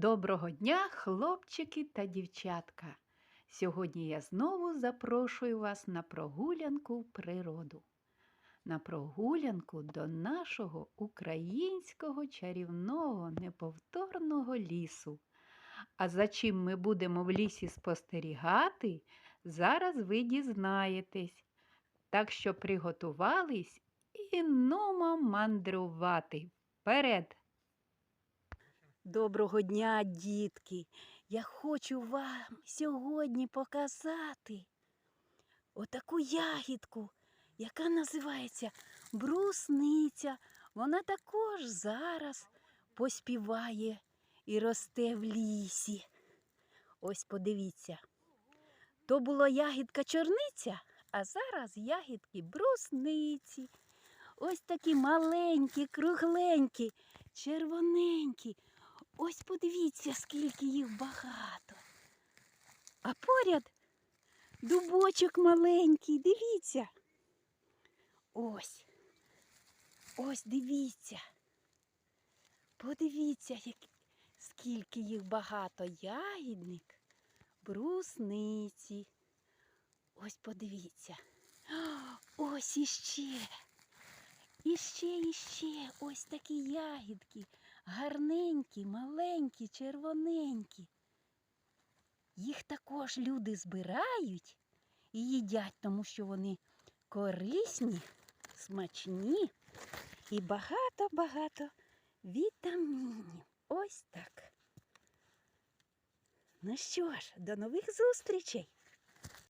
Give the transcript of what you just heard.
Доброго дня, хлопчики та дівчатка! Сьогодні я знову запрошую вас на прогулянку в природу. На прогулянку до нашого українського чарівного неповторного лісу. А за чим ми будемо в лісі спостерігати, зараз ви дізнаєтесь. Так що приготувались і нумо мандрувати. Вперед! Доброго дня, дітки! Я хочу вам сьогодні показати отаку ягідку, яка називається брусниця. Вона також зараз поспіває і росте в лісі. Ось подивіться. То була ягідка чорниця, а зараз ягідки брусниці. Ось такі маленькі, кругленькі, червоненькі. Ось подивіться, скільки їх багато. А поряд дубочок маленький, дивіться. Ось. Ось дивіться. Подивіться, як, скільки їх багато. Ягідник, брусниці. Ось подивіться. Ось іще. Іще, іще, ось такі ягідки, гарненькі, маленькі, червоненькі. Їх також люди збирають і їдять, тому що вони корисні, смачні і багато-багато вітамінів. Ось так. Ну що ж, до нових зустрічей!